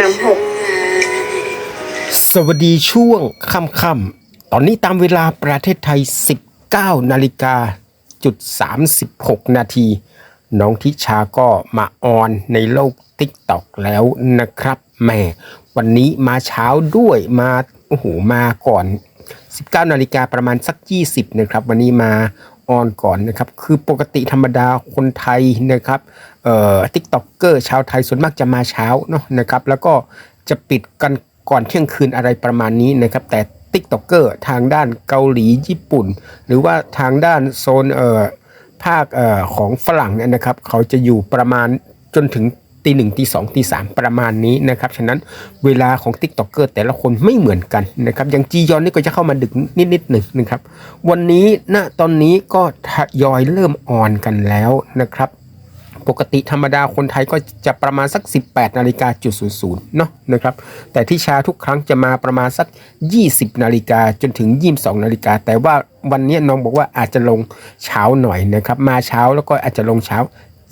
น้ำหก สวัสดีช่วงค่ำๆ ตอนนี้ตามเวลาประเทศไทย 19 นาฬิกาจุด 36 นาที น้องทิชาก็มาออนในโลก TikTok แล้วนะครับแหม่วันนี้มาเช้าด้วยมาโอ้โหมาก่อน 19 นาฬิกาประมาณสัก 20 นะครับ วันนี้มา ออนก่อนนะครับ คือปกติธรรมดาคนไทยนะครับเอ่อทิกต็อกเกอร์ชาวไทยส่วนมากจะมาเช้าเนาะนะครับ แล้วก็จะปิดกันก่อนเที่ยงคืนอะไรประมาณนี้นะครับ แต่ทิกต็อกเกอร์ทางด้านเกาหลีญี่ปุ่น หรือว่าทางด้านโซนเอ่อภาคเอ่อของฝรั่งเนี่ยนะครับ เขาจะอยู่ประมาณจนถึง ตีหนึ่งตีสองตีสามประมาณนี้นะครับฉะนั้นเวลาของ t ิ k t o k เกอร์แต่ละคนไม่เหมือนกันนะครับอย่างจียอนนี่ก็จะเข้ามาดึกนิดๆหนึ่งนะครับวันนี้ณตอนนี้ก็ทยอยเริ่มออนกันแล้วนะครับปกติธรรมดาคนไทยก็จะประมาณสัก 18นาฬิกาจุดศูนย์ศูนย์เนาะนะครับแต่ที่ชาทุกครั้งจะมาประมาณสัก 20นาฬิกาจนถึง 22นาฬิกาแต่ว่าวันนี้น้องบอกว่าอาจจะลงเช้าหน่อยนะครับมาเช้าแล้วก็อาจจะลงเช้า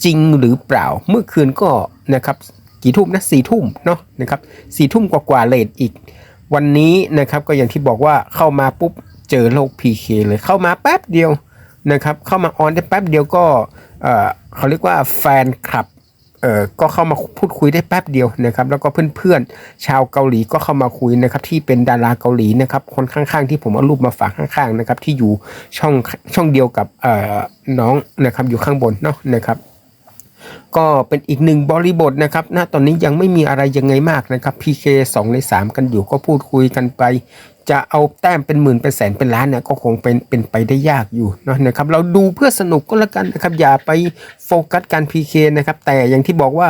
จริงหรือเปล่า เมื่อคืนก็ นะครับกี่ทุ่มนะสี่ทุ่มเนาะนะครับสี่ทุ่มกว่าๆเลทอีก วันนี้นะครับก็อย่างที่บอกว่าเข้ามาปุ๊บเจอโลก PK เลยเข้ามาแป๊บเดียวนะครับเข้ามาออนได้แป๊บเดียวก็เออเขาเรียกว่าแฟนคลับเออก็เข้ามาพูดคุยได้แป๊บเดียวนะครับแล้วก็เพื่อนๆชาวเกาหลีก็เข้ามาคุยนะครับที่เป็นดาราเกาหลีนะครับคนข้างๆที่ผมเอารูปมาฝากข้างๆนะครับที่อยู่ช่องช่องเดียวกับเอ่อน้องนะครับอยู่ข้างบนเนาะนะครับ ก็เป็นอีกหนึ่งบริบทนะครับณตอนนี้ยังไม่มีอะไรยังไงมากนะครับ PK 2 ใน 3 กันอยู่ก็พูดคุยกันไป จะเอาแต้มเป็นหมื่นเป็นแสนเป็นล้านเนี่ยก็คงเป็นเป็นไปได้ยากอยู่เนาะนะครับเราดูเพื่อสนุกก็แล้วกันนะครับอย่าไปโฟกัสการ PK นะครับแต่อย่างที่บอกว่า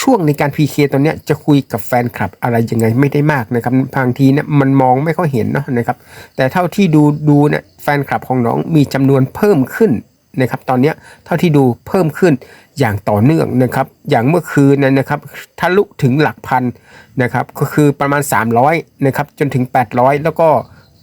ช่วงในการ PK ตอนนี้จะคุยกับแฟนคลับอะไรยังไงไม่ได้มากนะครับบางทีเนี่ยมันมองไม่ค่อยเห็นเนาะนะครับแต่เท่าที่ดูดูเนี่ยแฟนคลับของน้องมีจำนวนเพิ่มขึ้น นะครับตอนนี้เท่าที่ดูเพิ่มขึ้นอย่างต่อเนื่องนะครับ อย่างเมื่อคืนนั้นนะครับทะลุถึงหลักพันนะครับก็คือประมาณ 300นะครับจนถึง 800 แล้วก็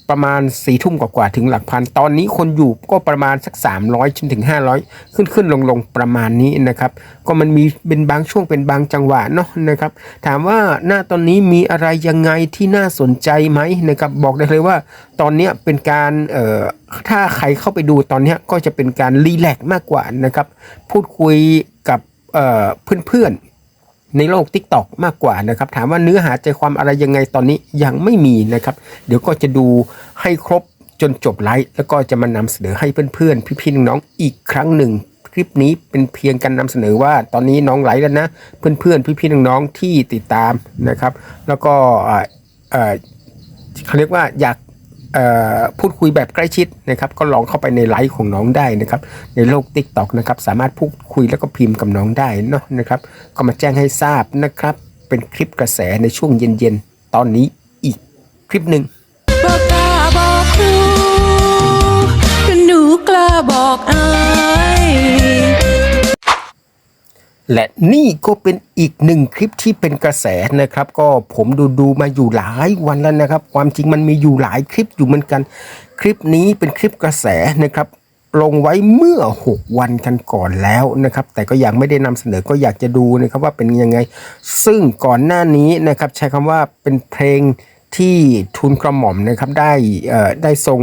ประมาณสี่ทุ่มกว่าๆถึงหลักพัน ตอนนี้คนอยู่ก็ประมาณสัก 300จนถึง 500 ขึ้นขึ้นลงลงประมาณนี้นะครับก็มันมีเป็นบางช่วงเป็นบางจังหวะเนาะนะครับถามว่าหน้าตอนนี้มีอะไรยังไงที่น่าสนใจไหมนะครับบอกได้เลยว่าตอนเนี้ยเป็นการเอ่อถ้าใครเข้าไปดูตอนเนี้ยก็จะเป็นการรีแลกมากกว่านะครับพูดคุยกับเอ่อเพื่อนๆ ในโลก Tik t o อกมากกว่านะครับ ถามว่าเนื้อหาใจความอะไรยังไงตอนนี้ยังไม่มีนะครับ เดี๋ยวก็จะดูให้ครบจนจบไลฟ์แล้วก็จะมานำเสนอให้เพื่อนๆ พี่ๆน้องๆอีกครั้งหนึ่งคลิปนี้เป็นเพียงการนำเสนอว่าตอนนี้น้องไลฟ์แล้วนะ เพื่อนๆ พี่ๆน้องๆที่ติดตามนะครับ แล้วก็เขาเรียกว่าอยาก พูดคุยแบบใกล้ชิดนะครับก็ลองเข้าไปในไลฟ์ของน้องได้นะครับในโลก Tik t o อกนะครับสามารถพูดคุยแล้วก็พิมพ์กับน้องได้เนาะนะครับก็มาแจ้งให้ทราบนะครับ เป็นคลิปกระแสในช่วงเย็นๆ ตอนนี้อีกคลิปหนึ่งบอกกล้าบอกครูหนูกล้าบอกอา และนี่ก็เป็นอีกหนึ่งคลิปที่เป็นกระแสนะครับ ก็ผมดูดูมาอยู่หลายวันแล้วนะครับ ความจริงมันมีอยู่หลายคลิปอยู่เหมือนกัน คลิปนี้เป็นคลิปกระแสนะครับ ลงไว้เมื่อ 6 วันกันก่อนแล้วนะครับ แต่ก็ยังไม่ได้นำเสนอก็อยากจะดูนะครับว่าเป็นยังไง ซึ่งก่อนหน้านี้นะครับ ใช้คำว่าเป็นเพลง ที่ทุนกระหม่อมนะครับได้ได้ทรง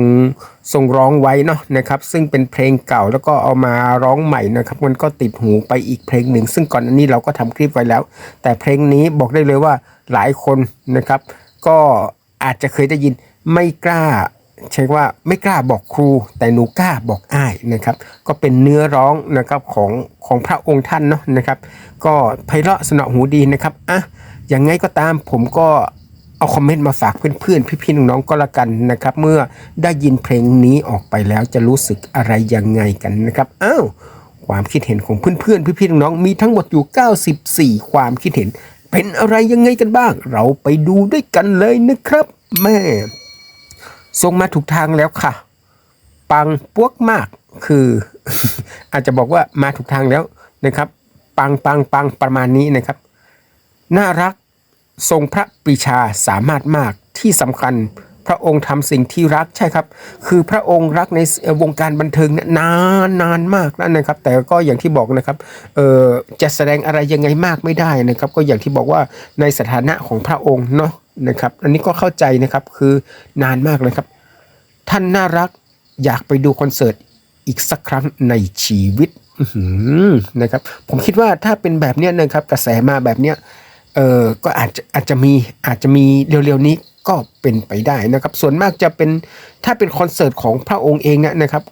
ทรงร้องไว้เนาะนะครับ ซึ่งเป็นเพลงเก่าแล้วก็เอามาร้องใหม่นะครับ มันก็ติดหูไปอีกเพลงหนึ่ง ซึ่งก่อนอันนี้เราก็ทำคลิปไว้แล้ว แต่เพลงนี้บอกได้เลยว่าหลายคนนะครับ ก็อาจจะเคยได้ยินไม่กล้าใช้ว่าไม่กล้าบอกครู แต่หนูกล้าบอกอ้ายนะครับ ก็เป็นเนื้อร้องนะครับของของพระองค์ท่านเนาะนะครับ ก็ไพเราะสนอหูดีนะครับอะยังไงก็ตามผมก็ เอาคอมเมนต์มาฝากเพื่อนๆ พี่ๆน้องๆก็แล้วกันนะครับ เมื่อได้ยินเพลงนี้ออกไปแล้วจะรู้สึกอะไรยังไงกันนะครับอ้าวความคิดเห็นของเพื่อนๆ พี่ๆน้องๆมีทั้งหมดอยู่ 94 ความคิดเห็น เป็นอะไรยังไงกันบ้าง เราไปดูด้วยกันเลยนะครับแม่ส่งมาถูกทางแล้วค่ะ ปังปวกมากคือ อาจจะบอกว่ามาถูกทางแล้วนะครับ ปังปังปังประมาณนี้นะครับ น่ารัก ทรงพระปรีชาสามารถมากที่สำคัญพระองค์ทำสิ่งที่รักใช่ครับ คือพระองค์รักในวงการบันเทิงนานนานมากแล้วนะครับ แต่ก็อย่างที่บอกนะครับเออจะแสดงอะไรยังไงมากไม่ได้นะครับ ก็อย่างที่บอกว่าในสถานะของพระองค์เนาะนะครับ อันนี้ก็เข้าใจนะครับคือนานมากเลยครับ ท่านน่ารักอยากไปดูคอนเสิร์ตอีกสักครั้งในชีวิตนะครับ ผมคิดว่าถ้าเป็นแบบเนี้ยนะครับกระแสมาแบบเนี้ย เออก็อาจจะอาจจะมีอาจจะมีเร็วๆนี้ก็เป็นไปได้นะครับ ส่วนมากจะเป็นถ้าเป็นคอนเสิร์ตของพระองค์เองเนี่ยนะครับ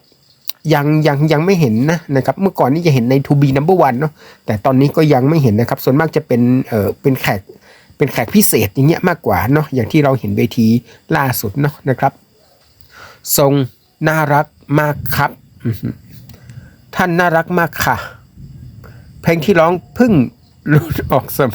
ยังยังยังไม่เห็นนะนะครับ เมื่อก่อนนี่จะเห็นใน To be number one เนาะแต่ตอนนี้ก็ยังไม่เห็นนะครับ ส่วนมากจะเป็นเออเป็นแขกเป็นแขกพิเศษอย่างเงี้ยมากกว่าเนาะอย่างที่เราเห็นเวทีล่าสุดเนาะนะครับ ทรงน่ารักมากครับ ท่านน่ารักมากค่ะ เพลงที่ร้องพึ่ง หลุดออกสม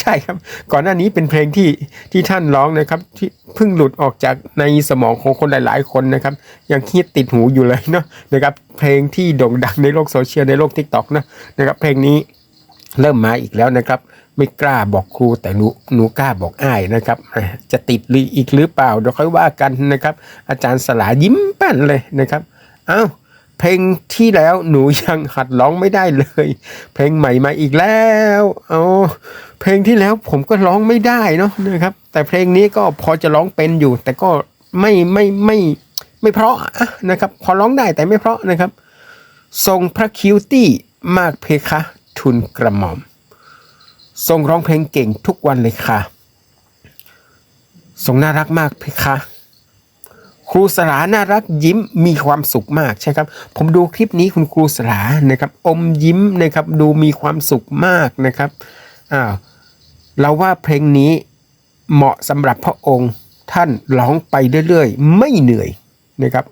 ใช่ครับ ก่อนหน้านี้เป็นเพลงที่ที่ท่านร้องนะครับ ที่เพิ่งหลุดออกจากในสมองของคนหลาย ๆ คนนะครับ ยังคิดติดหูอยู่เลยเนาะนะครับ เพลงที่โด่งดังในโลกโซเชียลในโลกทิกตอกนะนะครับ เพลงนี้เริ่มมาอีกแล้วนะครับ ไม่กล้าบอกครูแต่หนูหนูกล้าบอกอ้ายนะครับ จะติดหรืออีกหรือเปล่าเดี๋ยวค่อยว่ากันนะครับ อาจารย์สลายิ้มแป้นเลยนะครับ เอ้า เพลงที่แล้วหนูยังหัดร้องไม่ได้เลย เพลงใหม่มาอีกแล้วเอาเพลงที่แล้วผมก็ร้องไม่ได้เนาะนะครับ แต่เพลงนี้ก็พอจะร้องเป็นอยู่ แต่ก็ไม่ไม่ไม่ไม่เพราะอะนะครับ พอร้องได้แต่ไม่เพราะนะครับ ทรงพระคิวตี้มากเพคะทุนกระหม่อม ทรงร้องเพลงเก่งทุกวันเลยค่ะ ทรงน่ารักมากเพคะ ครูสลาน่ารักยิ้มมีความสุขมากใช่ครับ ผมดูคลิปนี้คุณครูสลานะครับ อมยิ้มนะครับ ดูมีความสุขมากนะครับอ้าวเราว่าเพลงนี้เหมาะสำหรับพระองค์ท่านร้องไปเรื่อยๆ ไม่เหนื่อยนะครับ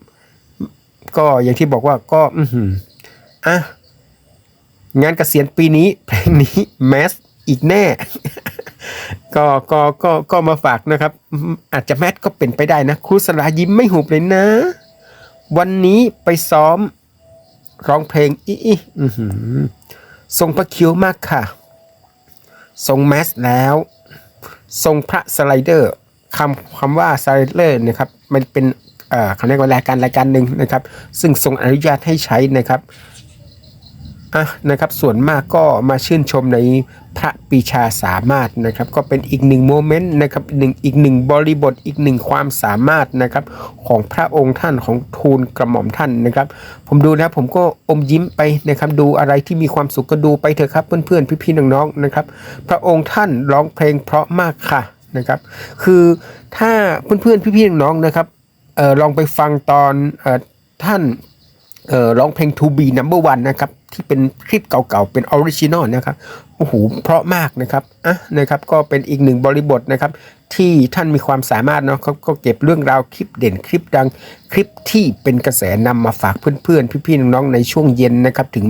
ก็อย่างที่บอกว่าก็อือออะงานเกษียณปีนี้เพลงนี้แมสอีกแน่ ก็ก็ก็ก็มาฝากนะครับ อาจจะแมสก็เป็นไปได้นะครูสลายิ้มไม่หุบเลยนะ วันนี้ไปซ้อมร้องเพลงอีอีทรงพระคิ้วมากค่ะ ทรงแมสแล้ว ทรงพระสไลเดอร์คำคำว่าสไลเดอร์นะครับ มันเป็นเอ่อเขาเรียกว่ารายการรายการหนึ่งนะครับ ซึ่งทรงอนุญาตให้ใช้นะครับอะนะครับส่วนมากก็มาชื่นชมใน ระปีชาสามารถนะครับ ก็เป็นอีกหนึ่งโมเมนต์นะครับหนึ่งอีกหนึ่งบริบทอีกหนึ่งความสามารถนะครับของพระองค์ท่านของทูลกระหม่อมท่านนะครับ ผมดูแล้วผมก็อมยิ้มไปนะครับ ดูอะไรที่มีความสุขก็ดูไปเถอะครับเพื่อนๆพี่ๆน้องๆนะครับ พระองค์ท่านร้องเพลงเพราะมากค่ะนะครับ คือถ้าเพื่อนๆพี่ๆน้องๆนะครับออลองไปฟังตอนออท่านออร้องเพลง To Be Number One นะครับ ที่เป็นคลิปเก่าๆ เป็นออริจินอลนะครับโอ้โหเพราะมากนะครับอะนะครับก็เป็นอีกหนึ่งบริบทนะครับ ที่ท่านมีความสามารถเนาะเขาก็เก็บเรื่องราวคลิปเด่นคลิปดังคลิปที่เป็นกระแสนำมาฝากเพื่อนๆ พี่ๆน้องๆในช่วงเย็นนะครับถึง